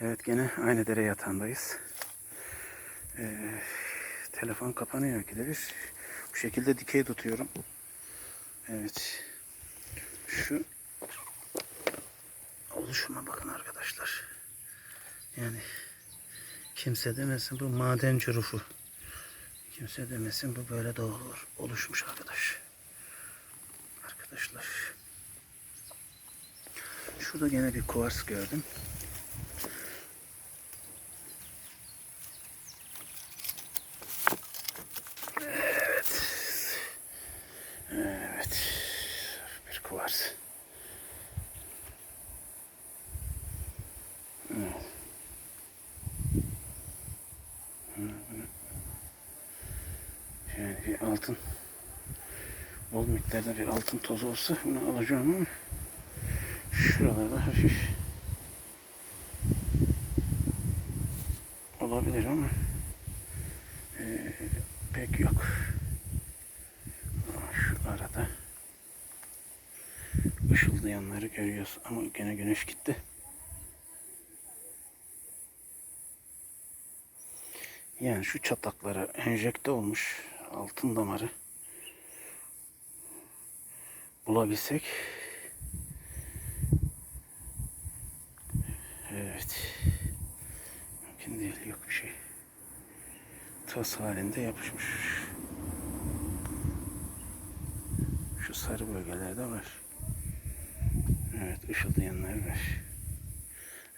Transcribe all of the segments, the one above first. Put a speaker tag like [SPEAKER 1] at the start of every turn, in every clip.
[SPEAKER 1] Evet gene aynı dere yatağındayız. Ee, telefon kapanıyor ikide bir. Bu şekilde dikey tutuyorum. Evet. Şu oluşuma bakın arkadaşlar. Yani kimse demesin bu maden curufu. Kimse demesin bu böyle doğru oluşmuş arkadaş. Arkadaşlar. Şurada gene bir kuvars gördüm. Evet. Bir kuvars. Yani bir altın bol miktarda bir altın tozu olsa bunu alacağım ama şuralarda hafif olabilir ama eee, pek yok. Ama Şu arada. Işıldayanları görüyoruz ama gene güneş gitti. Yani şu çataklara enjekte olmuş altın damarı bulabilsek. Evet. Mümkün değil yok bir şey. Tas halinde yapışmış sarı bölgelerde var. Evet ışıldayanlar var.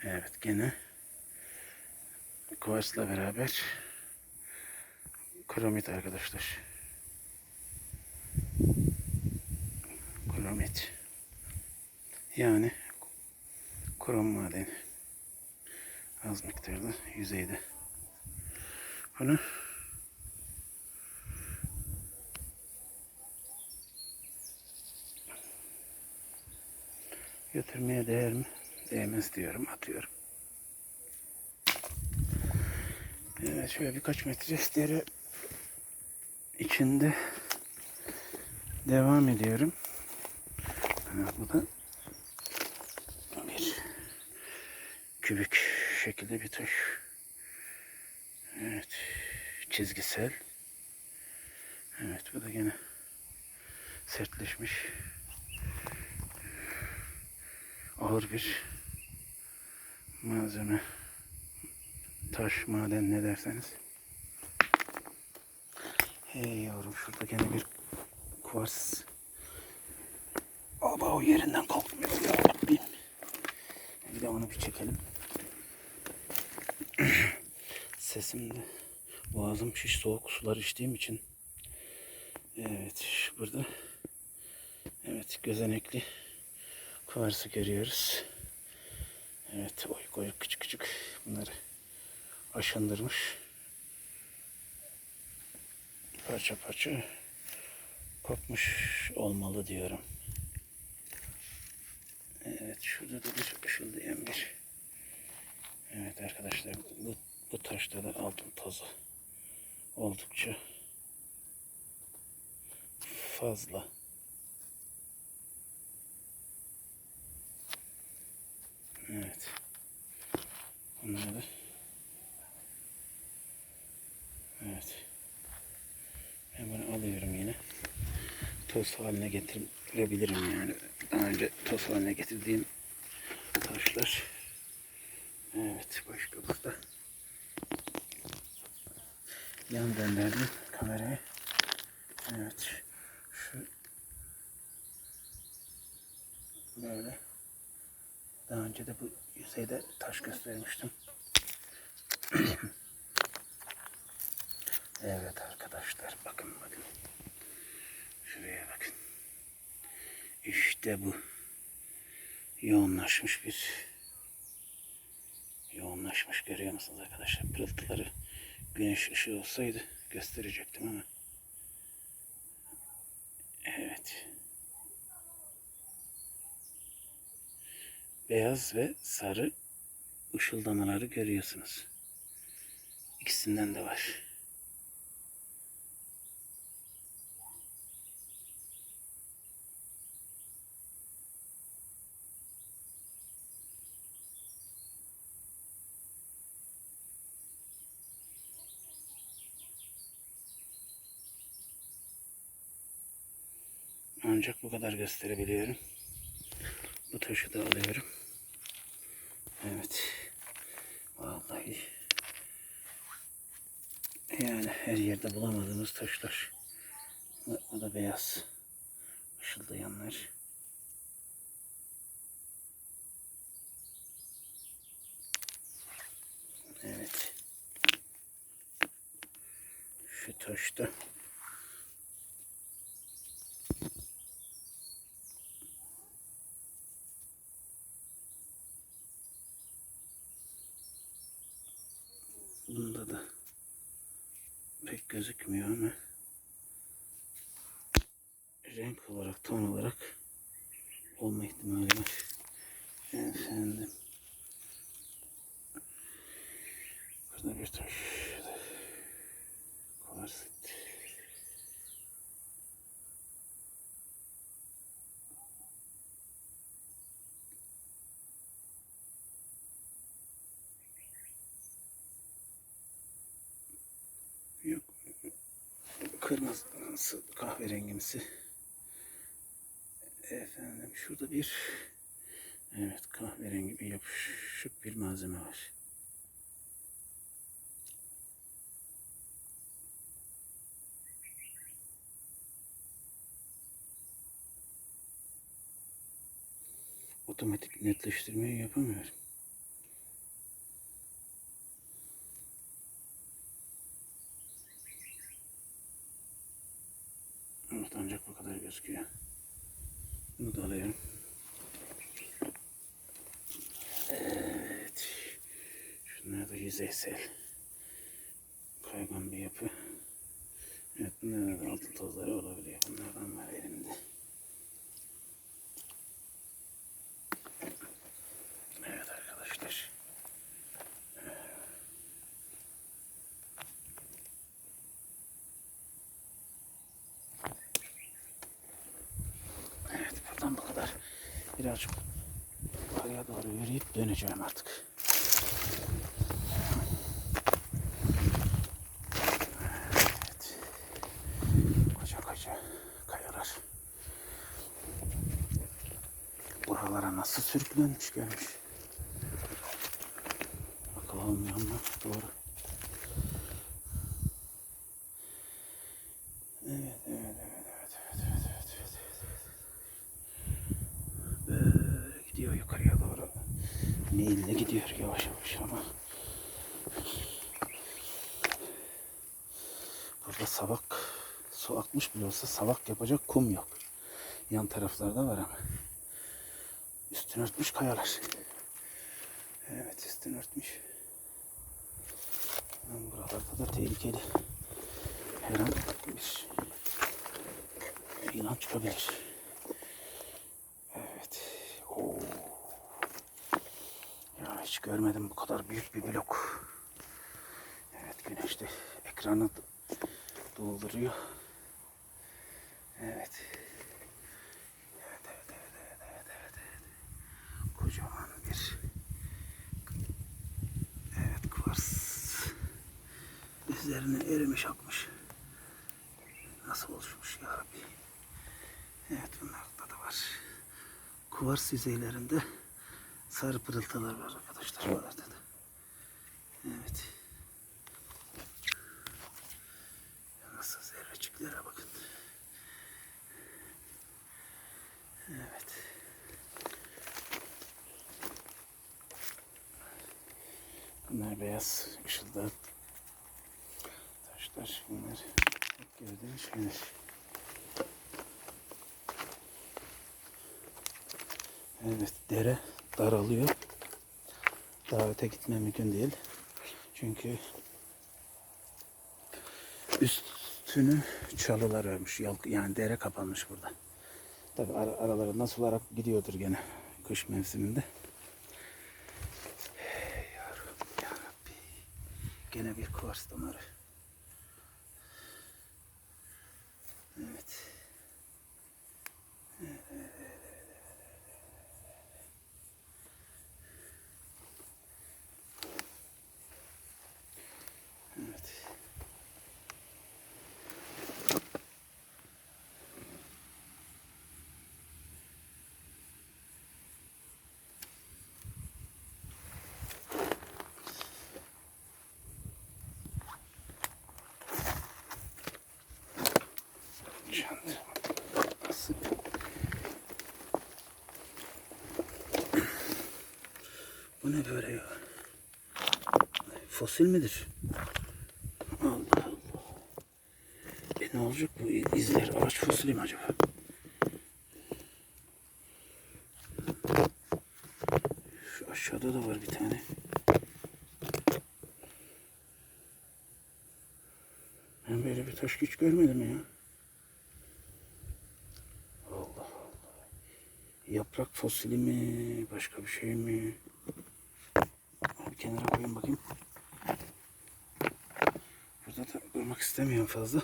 [SPEAKER 1] Evet gene kuvarsla beraber kromit arkadaşlar. Kromit. Yani krom madeni az miktarda yüzeyde. Bunu götürmeye değer mi? Değmez diyorum atıyorum. Evet şöyle birkaç metre dere içinde devam ediyorum. Evet, bu da bir kübük şekilde bir taş. Evet. Çizgisel. Evet bu da gene sertleşmiş. Ağır bir malzeme. Taş, maden ne derseniz. Hey yavrum şurada gene bir kuvars. Aba o yerinden kalkmıyor ya Rabbim. Bir de onu bir çekelim. Sesim de boğazım şiş soğuk sular içtiğim için. Evet burada. Evet gözenekli kuvarsı görüyoruz. Evet oyuk oyuk küçük küçük bunları aşındırmış. Parça parça kopmuş olmalı diyorum. Evet şurada da bir ışıldayan bir. Evet arkadaşlar bu, bu taşta da altın tozu oldukça fazla. Bunları Evet. Ben bunu alıyorum yine. Toz haline getirebilirim yani. Daha önce toz haline getirdiğim taşlar. Evet. Başka burada. Yan döndürdüm kamerayı. Evet. Şu böyle. Daha önce de bu yüzeyde taş göstermiştim. Evet arkadaşlar bakın bakın. Şuraya bakın. İşte bu. Yoğunlaşmış bir yoğunlaşmış görüyor musunuz arkadaşlar? Pırıltıları güneş ışığı olsaydı gösterecektim ama. Evet. beyaz ve sarı ışıldamaları görüyorsunuz. İkisinden de var. Ancak bu kadar gösterebiliyorum. Bu taşı da alıyorum. Evet. Vallahi yani her yerde bulamadığımız taşlar. Bu da beyaz. Işıldayanlar. Evet. Şu taşta Bunda da pek gözükmüyor ama renk olarak, ton olarak olma ihtimali var. Efendim. Burada bir taş. Kvarsit. Yok. Kırmızı kahverengimsi. Efendim şurada bir evet kahverengi bir yapışık bir malzeme var. Otomatik netleştirmeyi yapamıyorum. Evet ancak bu kadar gözüküyor. Bunu da alayım. Evet. Şunlar da yüzeysel. Kaygan bir yapı. Evet bunların altın tozları olabiliyor. Bunlardan var elimde. Evet arkadaşlar. Bu kadar. Birazcık yukarıya doğru yürüyüp döneceğim artık. Evet. Koca koca kayalar. Buralara nasıl sürüklenmiş gelmiş. Almıyor ama doğru. Burada sabak su akmış bile olsa sabak yapacak kum yok. Yan taraflarda var ama. Üstünü örtmüş kayalar. Evet üstünü örtmüş. Buralarda da tehlikeli. Her an bir yılan çıkabilir. Evet. Oo. Ya hiç görmedim bu kadar büyük bir blok. Evet güneş de ekranı dolduruyor. Evet. Evet, evet, evet, evet, evet, evet, evet. Kocaman bir Evet kuvars üzerine erimiş akmış. Nasıl oluşmuş ya Rabbi. Evet bunlarda da var. Kuvars yüzeylerinde sarı pırıltılar var arkadaşlar bu arada da. Evet. Nasıl zerreciklere bakın. Evet. Bunlar beyaz ışıldak taşlar. Bunlar gördüğünüz şeyler. Evet dere daralıyor. Daha öte gitme mümkün değil. Çünkü üstünü çalılar örmüş. Yani dere kapanmış burada. Tabi ara, aralarından sularak gidiyordur gene kış mevsiminde. કે નગર ખોરસ તમારે Bu ne böyle ya? Fosil midir? Allah Allah. E ne olacak bu izler? Ağaç fosili mi acaba? Şu aşağıda da var bir tane. Ben böyle bir taş hiç görmedim ya. Allah Allah. Yaprak fosili mi? Başka bir şey mi? Kenara koyayım bakayım. Burada da durmak istemiyorum fazla.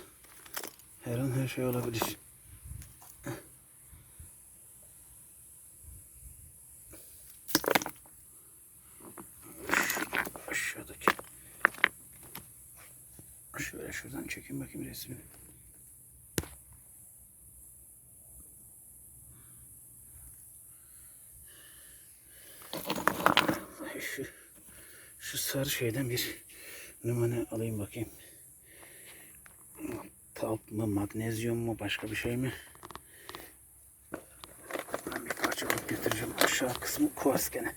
[SPEAKER 1] Her an her şey olabilir. Aşağıdaki. Şöyle şuradan çekeyim bakayım resmini. Şu sarı şeyden bir numune alayım bakayım. Talp mı, magnezyum mu, başka bir şey mi? Ben bir parça alıp getireceğim. Aşağı kısmı kuvars gene.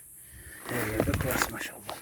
[SPEAKER 1] Her yerde kuvars maşallah.